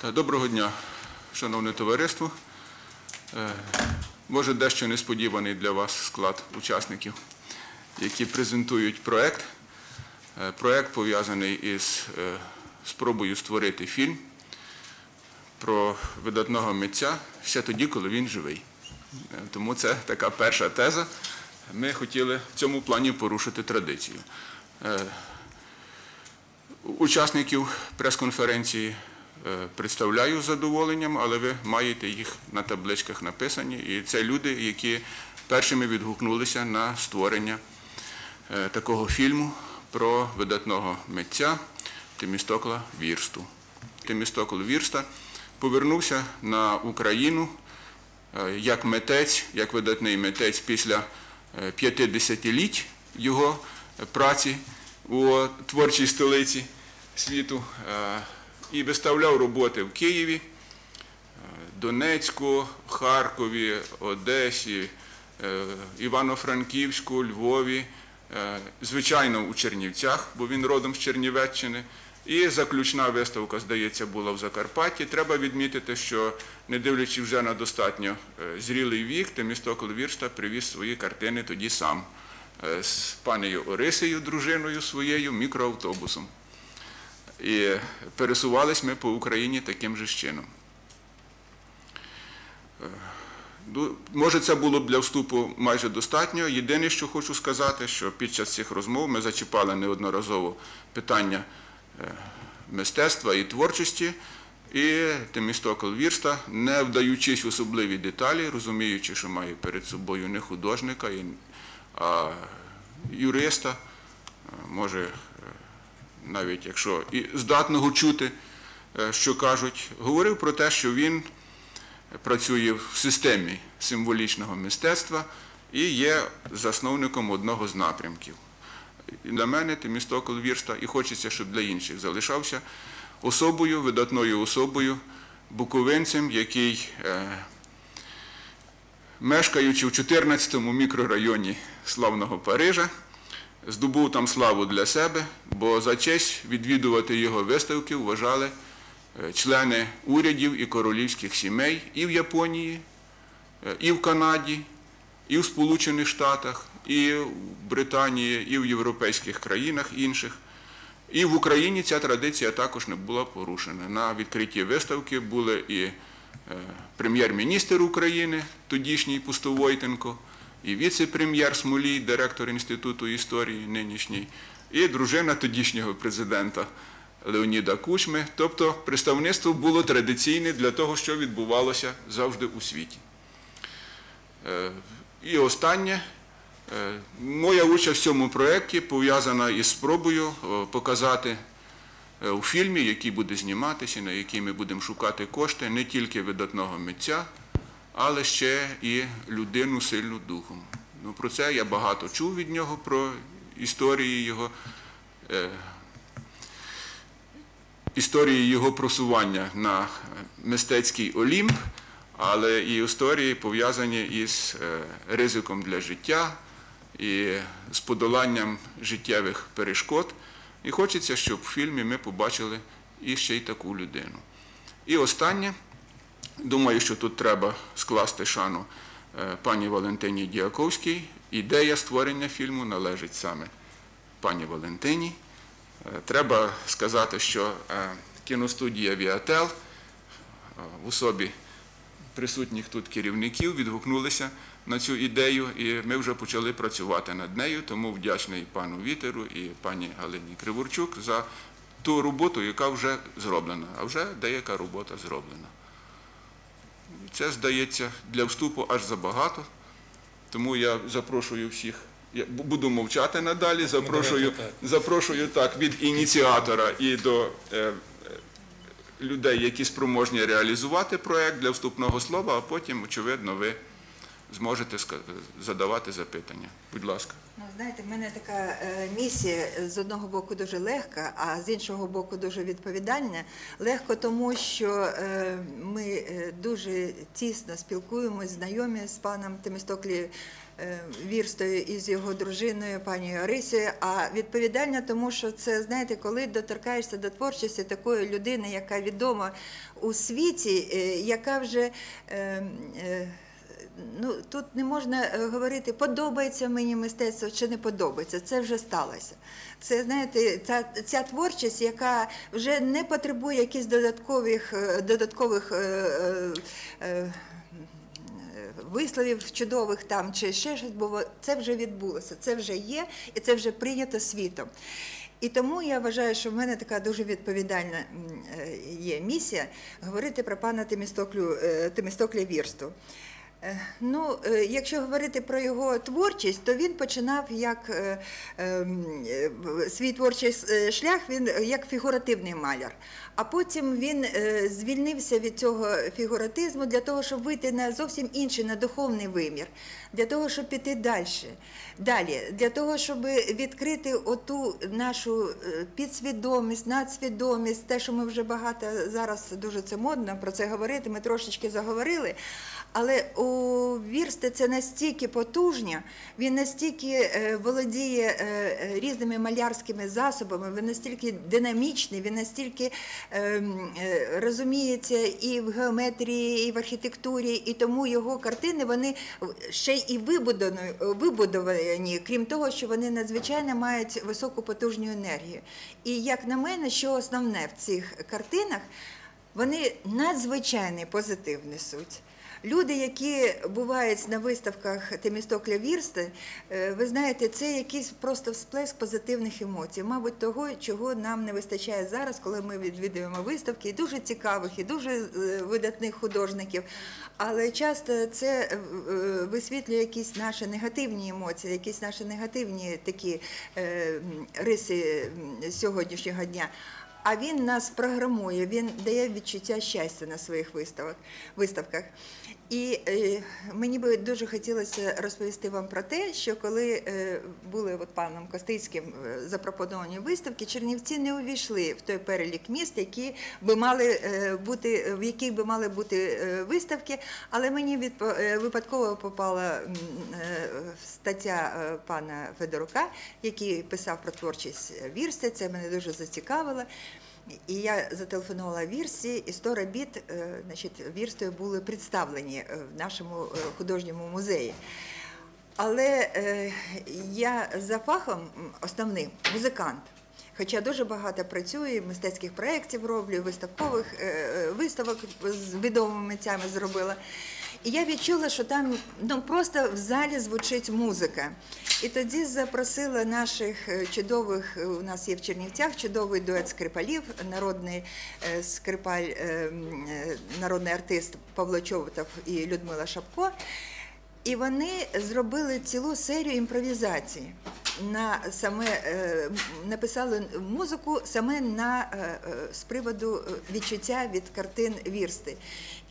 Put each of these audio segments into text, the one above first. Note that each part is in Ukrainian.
Та, Доброго дня, шановне товариство. Е, Може, дещо несподіваний для вас склад учасників, які презентують проект. Е, Проект пов'язаний із е, спробою створити фільм про видатного митця ще тоді, коли він живий. Е, Тому це така перша теза. Ми хотіли в цьому плані порушити традицію. Учасників прес-конференції е, представляю з задоволенням, але ви маєте їх на табличках написані. І це люди, які першими відгукнулися на створення е, такого фільму про видатного митця Темістокла Вірсту. Темістокл Вірста повернувся на Україну е, як митець, як видатний митець після е, 50-літь його праці у творчій столиці світу е, і виставляв роботи в Києві, е, Донецьку, Харкові, Одесі, е, Івано-Франківську, Львові, звичайно, у Чернівцях, бо він родом з Чернівеччини. І заключна виставка, здається, була в Закарпатті. Треба відмітити, що не дивлячись вже на достатньо зрілий вік, Темістокл Вірста привіз свої картини тоді сам з панею Орисею, дружиною своєю, мікроавтобусом. І пересувались ми по Україні таким же чином. Е, Може, це було б для вступу майже достатньо. Єдине, що хочу сказати, що під час цих розмов ми зачіпали неодноразово питання е, мистецтва і творчості, і Темістокл Вірста, не вдаючись в особливі деталі, розуміючи, що має перед собою не художника, і- а юриста, е, може, е, навіть якщо і здатного чути, е, що кажуть, говорив про те, що він працює в системі символічного мистецтва і є засновником одного з напрямків. І для мене Темістокл Вірста, і хочеться, щоб для інших залишався особою, видатною особою, буковинцем, який, мешкаючи в 14-му мікрорайоні славного Парижа, здобув там славу для себе, бо за честь відвідувати його виставки вважали е, члени урядів і королівських сімей і в Японії, е, і в Канаді, і в Сполучених Штатах, і в Британії, і в європейських країнах інших. І в Україні ця традиція також не була порушена. На відкритті виставки були і прем'єр-міністр України, тодішній Пустовойтенко, і віце-прем'єр Смолій, директор Інституту історії нинішній, і дружина тодішнього президента Леоніда Кучми. Тобто представництво було традиційне для того, що відбувалося завжди у світі. Е, І останнє. Е, Моя участь в цьому проєкті пов'язана із спробою е, показати е, у фільмі, який буде зніматися, на який ми будемо шукати кошти, не тільки видатного митця, але ще і людину сильну духом. Ну, про це я багато чув від нього, про історії його, е, історії його просування на е, мистецький Олімп, але і історії пов'язані із е, ризиком для життя і з подоланням життєвих перешкод. І хочеться, щоб в фільмі ми побачили і ще й таку людину. І останнє, думаю, що тут треба скласти шану е, пані Валентині Діаковській. Ідея створення фільму належить саме пані Валентині. Е, Треба сказати, що е, кіностудія Віател в особі присутніх тут керівників відгукнулися на цю ідею, і ми вже почали працювати над нею. Тому вдячний пану Вітеру і пані Галині Криворчук за ту роботу, яка вже зроблена. А вже деяка робота зроблена. Це здається для вступу аж забагато. Тому я запрошую всіх. Я буду мовчати надалі. Запрошую, запрошую так від ініціатора і до е, е, людей, які спроможні реалізувати проект для вступного слова, а потім, очевидно, ви зможете задавати запитання. Будь ласка. Ну, знаєте, в мене така е, місія з одного боку дуже легка, а з іншого боку дуже відповідальна. Легко тому, що е, ми е, дуже тісно спілкуємось, знайомі з паном Темистоклі е, вірстою із його дружиною, пані Орисією, а відповідальна, тому що це, знаєте, коли доторкаєшся до творчості такої людини, яка відома у світі, яка вже. Ну, тут не можна е, говорити, подобається мені мистецтво чи не подобається. Це вже сталося. Це знаєте, ця, ця творчість, яка вже не потребує якихось додаткових, е, додаткових е, е, е, висловів чудових там чи ще щось, бо це вже відбулося, це вже є і це вже прийнято світом. І тому я вважаю, що в мене така дуже відповідальна є місія говорити про пана Темістокля Вірсту. Е, Ну, е, якщо говорити про його творчість, то він починав як е, ем, свій творчий шлях, він як фігуративний маляр. А потім він звільнився від цього фігуратизму для того, щоб вийти на зовсім інший, на духовний вимір, для того, щоб піти далі. Далі, для того, щоб відкрити оту нашу підсвідомість, надсвідомість, те, що ми вже багато зараз дуже це модно про це говорити, ми трошечки заговорили. Але у Вірсте це настільки потужня, він настільки е, володіє е, е, різними малярськими засобами, він настільки динамічний, він настільки е, м, е, розуміється і в геометрії, і в архітектурі, і тому його картини вони ще і вибудовані, крім того, що вони надзвичайно мають високу потужну енергію. І як на мене, що основне в цих картинах, вони надзвичайний позитив несуть. Люди, які бувають на виставках Темістокля Вірсти, е, ви знаєте, це якийсь просто всплеск позитивних емоцій, мабуть, того, чого нам не вистачає зараз, коли ми відвідуємо виставки, і дуже цікавих, і дуже е, видатних художників. Але часто це е, висвітлює якісь наші негативні емоції, якісь наші негативні такі риси сьогоднішнього дня. А він нас програмує, він дає відчуття щастя на своїх виставок, виставках. І е, мені би дуже хотілося розповісти вам про те, що коли е, були от паном Костицьким е, запропоновані виставки, Чернівці не увійшли в той перелік міст, які би мали бути, в яких би мали бути виставки. Але мені е, випадково попала стаття пана Федорука, який писав про творчість Вірсти. Це мене дуже зацікавило. І я зателефонувала Вірсі, і 100 робіт е, значить, Вірстою були представлені е, в нашому е, художньому музеї. Але я за фахом основним музикант. Хоча дуже багато працюю, мистецьких проєктів роблю, виставкових виставок з відомими митцями зробила. І я відчула, що там ну, просто в залі звучить музика. І тоді запросила наших е, чудових, е, у нас є в Чернівцях чудовий дует скрипалів, народний е, скрипаль, народний артист Павло Чоботов і Людмила Шапко. І вони зробили цілу серію імпровізацій. На саме написали музику саме на з приводу відчуття від картин Вірсти.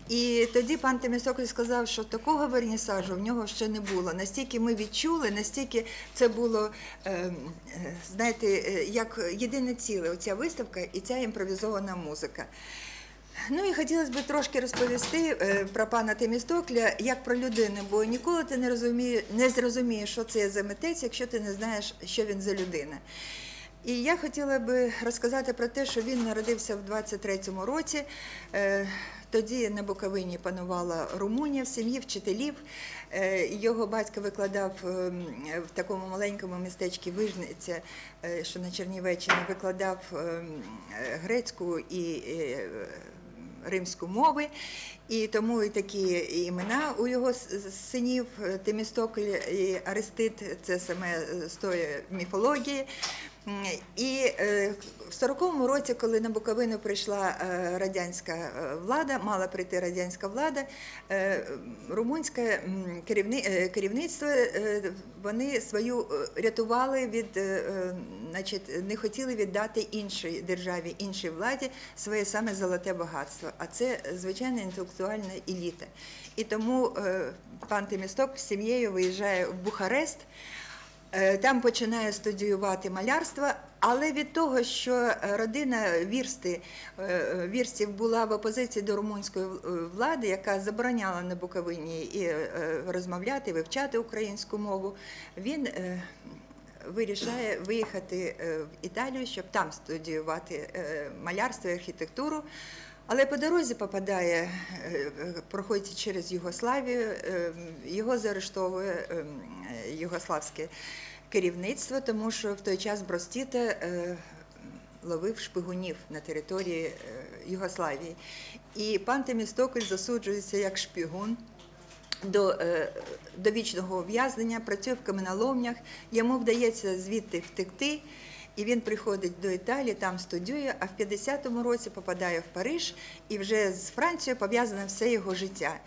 І тоді пан Темісокль сказав, що такого вернісажу в нього ще не було. Настільки ми відчули, настільки це було, е, е, знаєте, е, як єдине ціле, оця виставка і ця імпровізована музика. Ну і хотілося б трошки розповісти про пана Темістокля як про людину, бо ніколи ти не розумієш, не зрозумієш, що це за митець, якщо ти не знаєш, що він за людина. І я хотіла би розказати про те, що він народився в 23-му році. Тоді на Буковині панувала Румунія в сім'ї вчителів. Е, Його батько викладав ем, в такому маленькому містечку Вижниця, е, що на Чернівеччині, викладав ем, грецьку і е, римську мови, і тому і такі імена у його синів Темістокль і Аристид, це саме з тої міфології. І е, в 40-му році, коли на Буковину прийшла е, радянська е, влада, мала прийти радянська влада, румунське керівництво вони свою рятували від, значить, не хотіли віддати іншій державі, іншій владі своє саме золоте багатство. А це звичайно інтелектуальна еліта. І тому пан Темісток з сім'єю виїжджає в Бухарест. Е, Там починає студіювати малярство, Але від того, що е, родина Вірсти, е, Вірстів була в опозиції до румунської влади, яка забороняла на Буковині і розмовляти, вивчати українську мову, він вирішає виїхати в Італію, щоб там студіювати малярство і архітектуру. Але по дорозі попадає, проходить через Югославію, його заарештовує е, югославське керівництво, тому що в той час Бростіта е, ловив шпигунів на території е, Югославії. І пан Темістокль засуджується як шпигун до е, довічного ув'язнення, працює в каменоломнях, йому вдається звідти втекти. І він приходить до Італії, там студіює, а в 50-му році попадає в Париж, і вже з Францією пов'язане все його життя.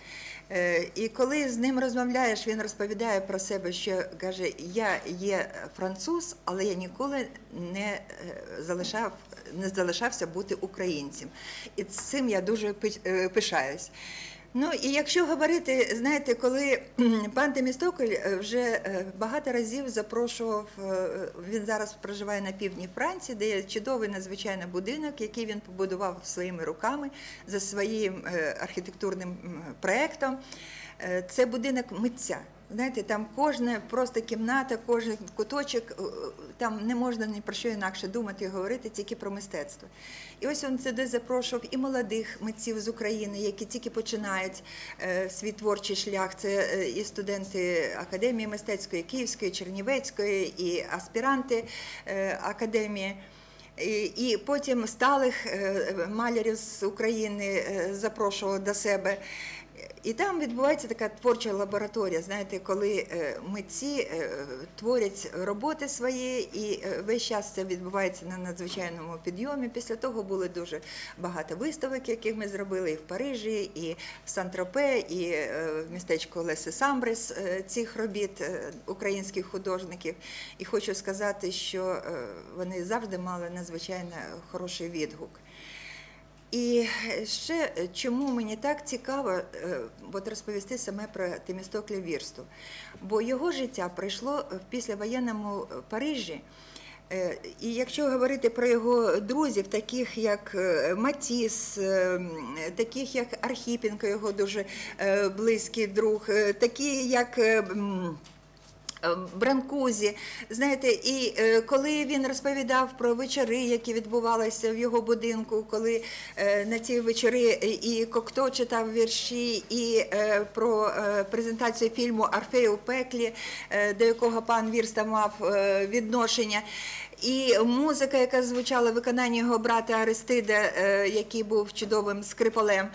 Е, І коли з ним розмовляєш, він розповідає про себе, що каже: Я є француз, але я ніколи не е, залишав, не залишався бути українцем. І цим я дуже е, пишаюсь. Ну і якщо говорити, знаєте, коли пан Темістокль е, вже е, багато разів запрошував, е, він зараз проживає на півдні Франції, де є чудовий надзвичайно будинок, який він побудував своїми руками за своїм архітектурним проектом. Це будинок митця. Знаєте, там кожна просто кімната, кожен куточок, е, там не можна ні про що інакше думати і говорити, тільки про мистецтво. І ось він сюди запрошував і молодих митців з України, які тільки починають е, свій творчий шлях. Це е, і студенти Академії мистецької, Київської, Чернівецької, і аспіранти академії. І, потім сталих малярів з України запрошував до себе. І там відбувається така творча лабораторія, знаєте, коли е, митці е, творять роботи свої, і е, весь час це відбувається на надзвичайному підйомі. Після того було дуже багато виставок, яких ми зробили і в Парижі, і в Сан-Тропе, і в містечку Леси Самбрес е, цих робіт українських художників. І хочу сказати, що вони завжди мали надзвичайно хороший відгук. І ще е, чому мені так цікаво е, от розповісти саме про Темістокля Вірсту. Бо його життя пройшло в післявоєнному е, Парижі. Е, І якщо говорити про його друзів, таких як е, Матіс, е, таких як Архіпенко, його дуже е, близький друг, е, такі як. Е, Бранкузі, знаєте, і е, коли він розповідав про вечори, які відбувалися в його будинку, коли е, на ці вечори і Кокто читав вірші, і про презентацію фільму Орфей у пеклі, до якого пан Вірста мав відношення. І музика, яка звучала в виконанні його брата Аристида, який був чудовим скрипалем.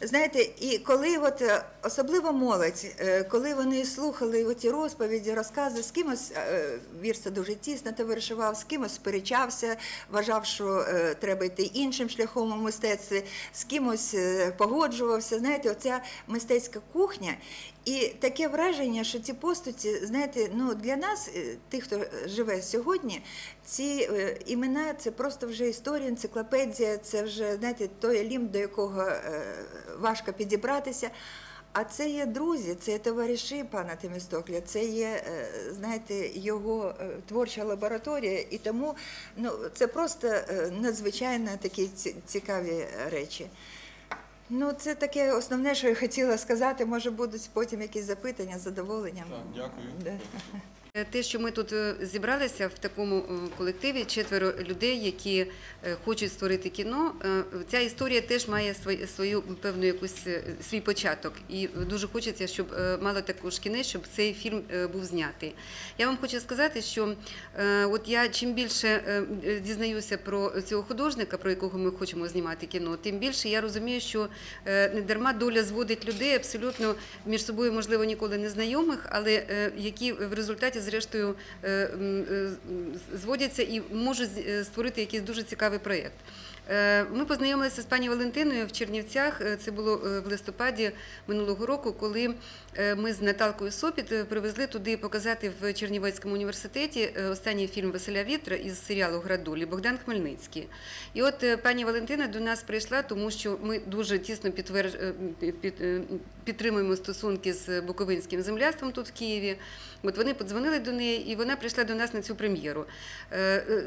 Знаєте, і коли от е, особливо молодь, е, коли вони слухали оці розповіді, розкази, з кимось е, Вірса дуже тісно товаришував, з кимось сперечався, вважав, що треба йти іншим шляхом у мистецтві, з кимось погоджувався. Знаєте, оця мистецька кухня. І таке враження, що ці постаті, знаєте, ну для нас, е, тих, хто живе сьогодні, ці е, імена це просто вже історія, енциклопедія, це вже знаєте, той елім, до якого е, важко підібратися. А це є друзі, це є товариші пана Темістокля, це є, знаєте, його творча лабораторія, і тому ну, це просто надзвичайно такі цікаві речі. Ну, це таке основне, що я хотіла сказати. Може, будуть потім якісь запитання з задоволенням. Так, дякую. Да. Е, Те, що ми тут е, зібралися в такому е, колективі, четверо людей, які хочуть створити кіно. Ця історія теж має свою, певну якусь свій початок. І дуже хочеться, щоб мало також кінець, щоб цей фільм був знятий. Я вам хочу сказати, що от я чим більше дізнаюся про цього художника, про якого ми хочемо знімати кіно, тим більше я розумію, що не дарма доля зводить людей абсолютно між собою, можливо, ніколи не знайомих, але які в результаті, зрештою, е, е, зводяться і можуть е, створити якийсь дуже цікавий проєкт. Е, Ми познайомилися з пані Валентиною в Чернівцях. Е, Це було е, в листопаді минулого року, коли ми з Наталкою Сопіт привезли туди показати в Чернівецькому університеті останній фільм Василя Вітра із серіалу Градулі Богдан Хмельницький. І от пані Валентина до нас прийшла, тому що ми дуже тісно підтримуємо стосунки з Буковинським земляством тут в Києві. От вони подзвонили до неї, і вона прийшла до нас на цю прем'єру.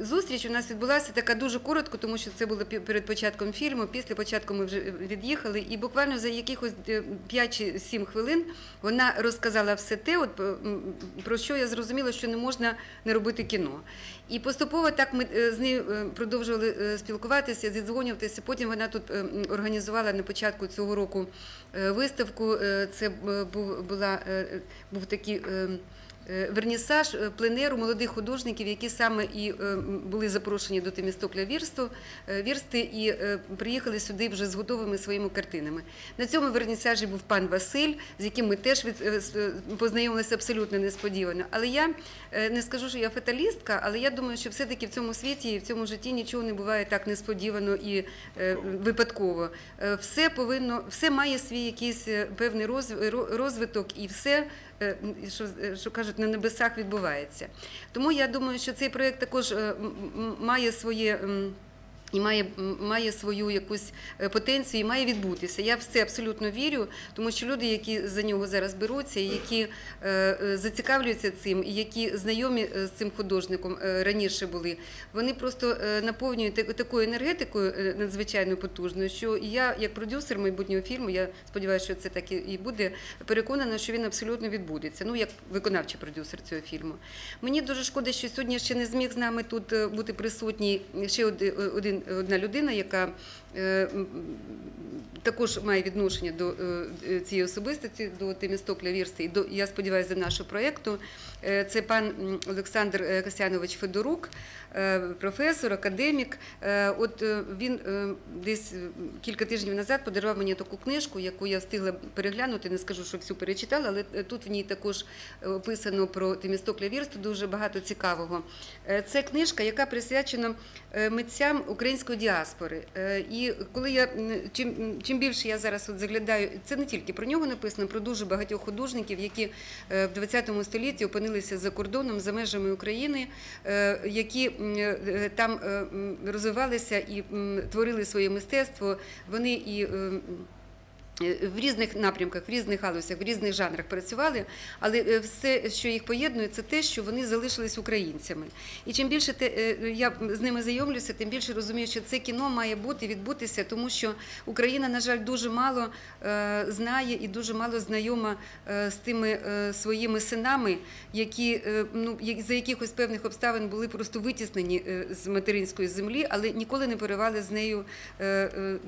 Зустріч у нас відбулася така дуже коротко, тому що це було пі- перед початком фільму. Після початку ми вже від'їхали, і буквально за якихось е, 5 чи 7 хвилин вона розказала все те, от, е, про що я зрозуміла, що не можна не робити кіно. І поступово так ми е, з нею е, продовжували е, спілкуватися, зідзвонюватися. Потім вона тут е, організувала на початку цього року е, виставку. Е, Це е, був, була, е, був такий. Е, Вернісаж е, пленеру молодих художників, які саме і е, були запрошені до Темістокля вірсти і приїхали сюди вже з готовими своїми картинами. На цьому вернісажі був пан Василь, з яким ми теж познайомилися абсолютно несподівано. Але я не скажу, що я фаталістка, але я думаю, що все-таки в цьому світі і в цьому житті нічого не буває так несподівано і випадково. Все повинно, все має свій якийсь певний розвиток, і все, що, що кажуть, на небесах відбувається. Тому я думаю, що цей проєкт також е, має своє. І має, має свою якусь е, потенцію і має відбутися. Я в це абсолютно вірю, тому що люди, які за нього зараз беруться, які е, е, зацікавлюються цим, і які знайомі е, з цим художником е, раніше були, вони просто е, наповнюють такою енергетикою надзвичайно потужною, що я, як продюсер майбутнього фільму, я сподіваюся, що це так і- буде, переконана, що він абсолютно відбудеться. Ну, як виконавчий продюсер цього фільму. Мені дуже шкода, що сьогодні ще не зміг з нами тут бути присутній ще оди- одна людина, яка е, також має відношення до е, цієї особистості, до Темістокля Вірсти, і я сподіваюся, до нашого проєкту. Е, Це пан Олександр Касянович Федорук, професор, академік. От він десь кілька тижнів назад подарував мені таку книжку, яку я встигла переглянути. Не скажу, що всю перечитала, але тут в ній також описано про Темістокля Вірсту дуже багато цікавого. Це книжка, яка присвячена митцям української діаспори. Е, І коли я чим, чим більше я зараз от заглядаю, це не тільки про нього написано, про дуже багатьох художників, які е, в 20 столітті опинилися за кордоном, за межами України, е, які там розвивалися і творили своє мистецтво. Вони і е, м, е, в різних напрямках, в різних галузях, в різних жанрах працювали, але е, все, що їх поєднує, це те, що вони залишились українцями. І чим більше те, е, я з ними знайомлюся, тим більше розумію, що це кіно має бути відбутися, тому що Україна, на жаль, дуже мало е, знає і дуже мало знайома е, з тими е, своїми синами, які е, ну за якихось певних обставин були просто витіснені е, з материнської землі, але ніколи не поривали з нею е, е,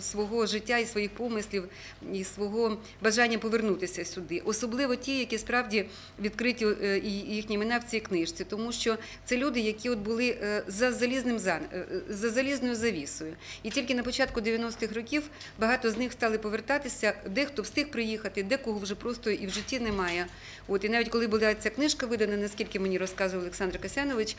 свого життя і своїх помислів, і свого бажання повернутися сюди. Особливо ті, які справді відкриті е, їхні імена в цій книжці, тому що це люди, які от були е, за залізним е, за залізною завісою. І тільки на початку 90-х років багато з них стали повертатися. Дехто встиг приїхати, декого вже просто і в житті немає. От і навіть коли була ця книжка видана, наскільки мені розказував Олександр Касянович,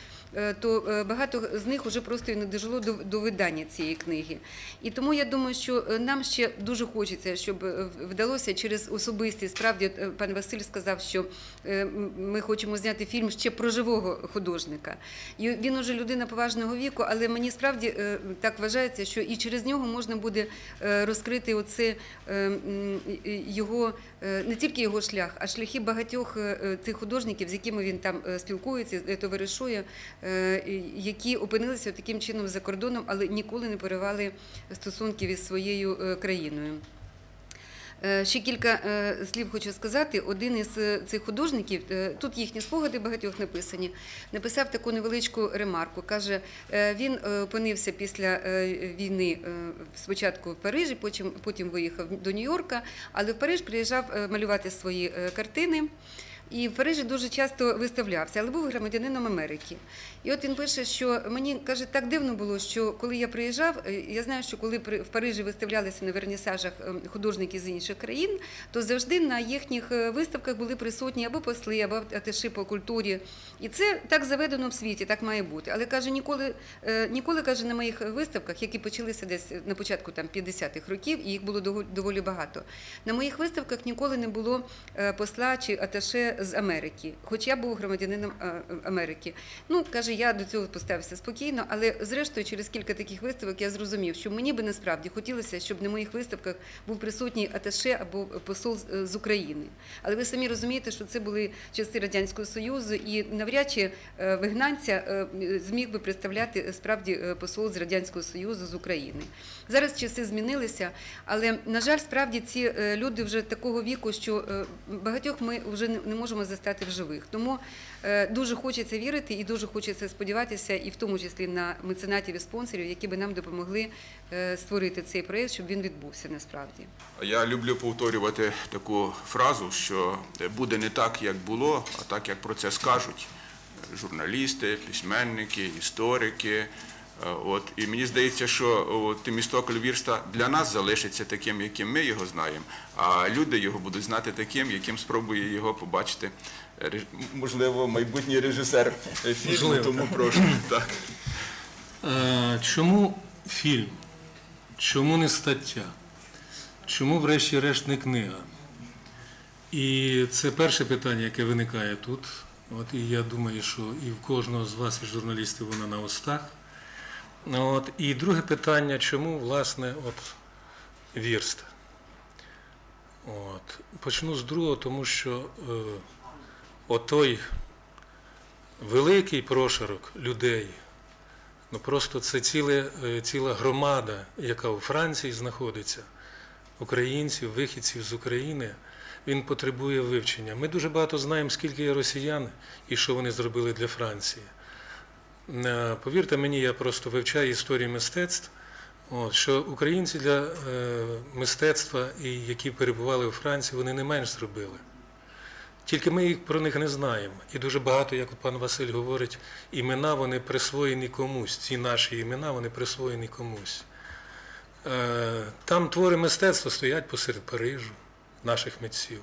то багато з них вже просто і не дожило до, видання цієї книги. І тому я думаю, що нам ще дуже хочеться, щоб е, вдалося через особистість. Справді, е, пан Василь сказав, що е, ми хочемо зняти фільм ще про живого художника. І він уже людина поважного віку, але мені справді так вважається, що і через нього можна буде розкрити оце його не тільки його шлях, а шляхи багатьох цих художників, з якими він там спілкується, товаришує, які опинилися таким чином за кордоном, але ніколи не поривали стосунків із своєю країною. Е, Ще кілька е, слів хочу сказати. Один із е, цих художників, тут їхні спогади багатьох написані, написав таку невеличку ремарку. Каже, він опинився після війни спочатку в Парижі, потім, потім виїхав до Нью-Йорка, але в Париж приїжджав малювати свої картини. І в Парижі дуже часто виставлявся, але був громадянином Америки. І от він пише, що мені каже, так дивно було, що коли я приїжджав, е, я знаю, що коли в Парижі виставлялися на вернісажах ем, художники з інших країн, то завжди на їхніх е, виставках були присутні або посли, або аташи по культурі. І це так заведено в світі, так має бути. Але каже, ніколи, е, ніколи каже, на моїх виставках, які почалися десь на початку там 50-х років, і їх було доволі багато. На моїх виставках ніколи не було посла чи аташе з Америки, хоч я був громадянином е, Америки. Ну, каже, я до цього поставився спокійно, але зрештою, через кілька таких виставок я зрозумів, що мені би насправді хотілося, щоб на моїх виставках був присутній аташе або посол з- е, України. Але ви самі розумієте, що це були часи Радянського Союзу, і навряд чи е, вигнанця зміг би представляти справді посол з Радянського Союзу з України. Зараз часи змінилися, але на жаль, справді ці люди вже такого віку, що багатьох ми вже не не можемо застати в живих. Тому е, дуже хочеться вірити і дуже хочеться сподіватися, і в тому числі на меценатів і спонсорів, які би нам допомогли е, створити цей проєкт, щоб він відбувся насправді. Я люблю повторювати таку фразу, що буде не так, як було, а так, як про це скажуть журналісти, письменники, історики. Е, От. І мені здається, що от, Тимістоколь Вірста для нас залишиться таким, яким ми його знаємо, а люди його будуть знати таким, яким спробує його побачити, можливо, майбутній режисер е, фільму, Можливо. тому прошу. Так. Е, Чому фільм? Чому не стаття? Чому, врешті-решт, не книга? І це перше питання, яке виникає тут. От, і я думаю, що і в кожного з вас, і журналістів, воно на устах. От, і друге питання, чому, власне, от, вірста? От. Почну з другого, тому що е, отой великий прошарок людей, Ну просто це ціле, е, ціла громада, яка у Франції знаходиться, українців, вихідців з України, він потребує вивчення. Ми дуже багато знаємо, скільки є росіян і що вони зробили для Франції. Е, Повірте мені, я просто вивчаю історію мистецтв, що українці для е, мистецтва, і які перебували у Франції, вони не менш зробили. Тільки ми їх про них не знаємо. І дуже багато, як пан Василь говорить, імена вони присвоєні комусь. Ці наші імена вони присвоєні комусь. Е, Там твори мистецтва стоять посеред Парижу, наших митців.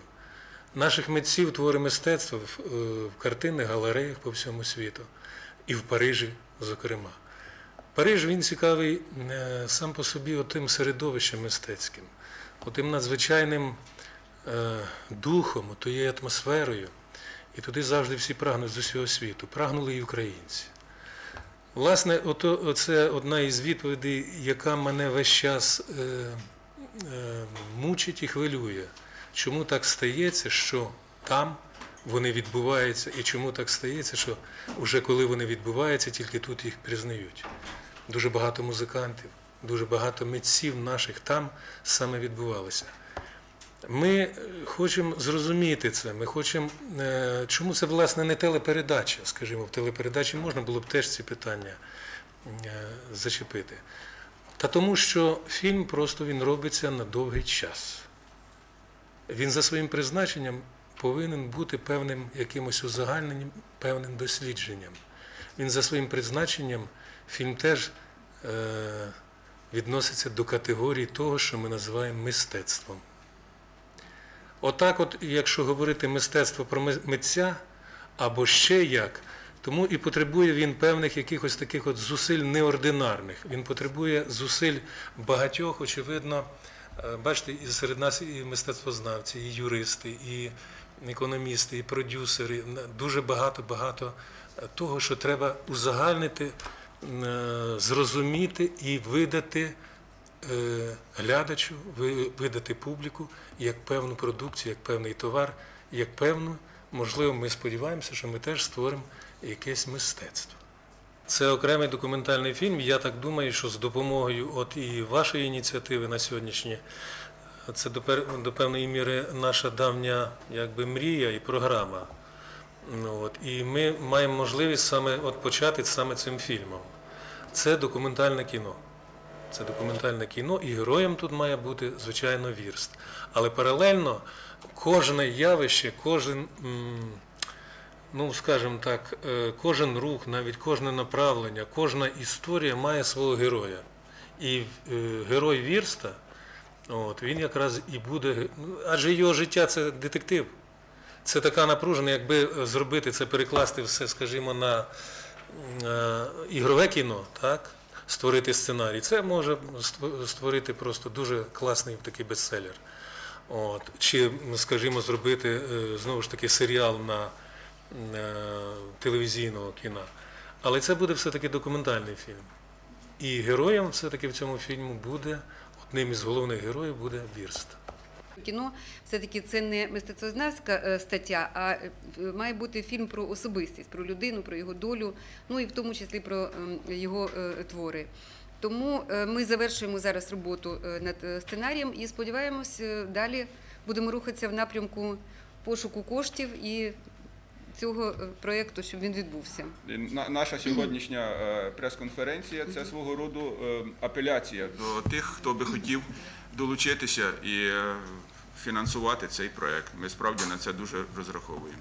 Наших митців твори мистецтва в картинних галереях по всьому світу. І в Парижі, зокрема. Париж він цікавий е, сам по собі отим середовищем мистецьким, отим надзвичайним е, духом, тією атмосферою. І туди завжди всі прагнуть з усього світу. Прагнули і українці. Власне, це одна із відповідей, яка мене весь час е, мучить і хвилює. Чому так стається, що там вони відбуваються, і чому так стається, що вже коли вони відбуваються, тільки тут їх признають. Дуже багато музикантів, дуже багато митців наших там саме відбувалося. Ми е, хочемо зрозуміти це. Ми хочемо, е, чому це власне не телепередача, скажімо, в телепередачі можна було б теж ці питання е, зачепити. Та тому, що фільм просто він робиться на довгий час. Він за своїм призначенням повинен бути певним якимось узагальненням, певним дослідженням. Він за своїм призначенням фільм теж е, відноситься до категорії того, що ми називаємо мистецтвом. Отак, от, якщо говорити мистецтво про митця, або ще як, тому і потребує він певних якихось таких от зусиль неординарних. Він потребує зусиль багатьох, очевидно, е, бачите, і серед нас і мистецтвознавці, і юристи, і економісти, і продюсери. Дуже багато-багато того, що треба узагальнити, е, зрозуміти і видати е, глядачу, видати публіку як певну продукцію, як певний товар, як певну, можливо, ми сподіваємося, що ми теж створимо якесь мистецтво. Це окремий документальний фільм. Я так думаю, що з допомогою от і вашої ініціативи на сьогоднішнє, це до, певної міри наша давня якби, мрія і програма. Ну, от, і ми маємо можливість саме от почати саме цим фільмом. Це документальне кіно. Це документальне кіно, і героєм тут має бути, звичайно, вірст. Але паралельно кожне явище, кожен, ну скажімо так, е, кожен рух, навіть кожне направлення, кожна історія має свого героя. І е, герой вірста, от, він якраз і буде, адже його життя це детектив. Це така напружена, якби зробити це, перекласти все, скажімо, на е, ігрове кіно, так? створити сценарій. Це може створити просто дуже класний такий бестселер. От. Чи, скажімо, зробити е, знову ж таки серіал на е, телевізійного кіна. Але це буде все-таки документальний фільм. І героєм все-таки в цьому фільму буде, одним із головних героїв буде Вірст. Кіно все-таки це не мистецтвознавська е, стаття, а е, має бути фільм про особистість, про людину, про його долю, ну і в тому числі про ем, його е, твори. Тому ми завершуємо зараз роботу над сценарієм і сподіваємось, далі будемо рухатися в напрямку пошуку коштів і цього е, проєкту, щоб він відбувся. На- Наша сьогоднішня е, прес-конференція це свого роду е, апеляція до тих, хто би хотів долучитися і е, фінансувати цей проект. Ми справді на це дуже розраховуємо.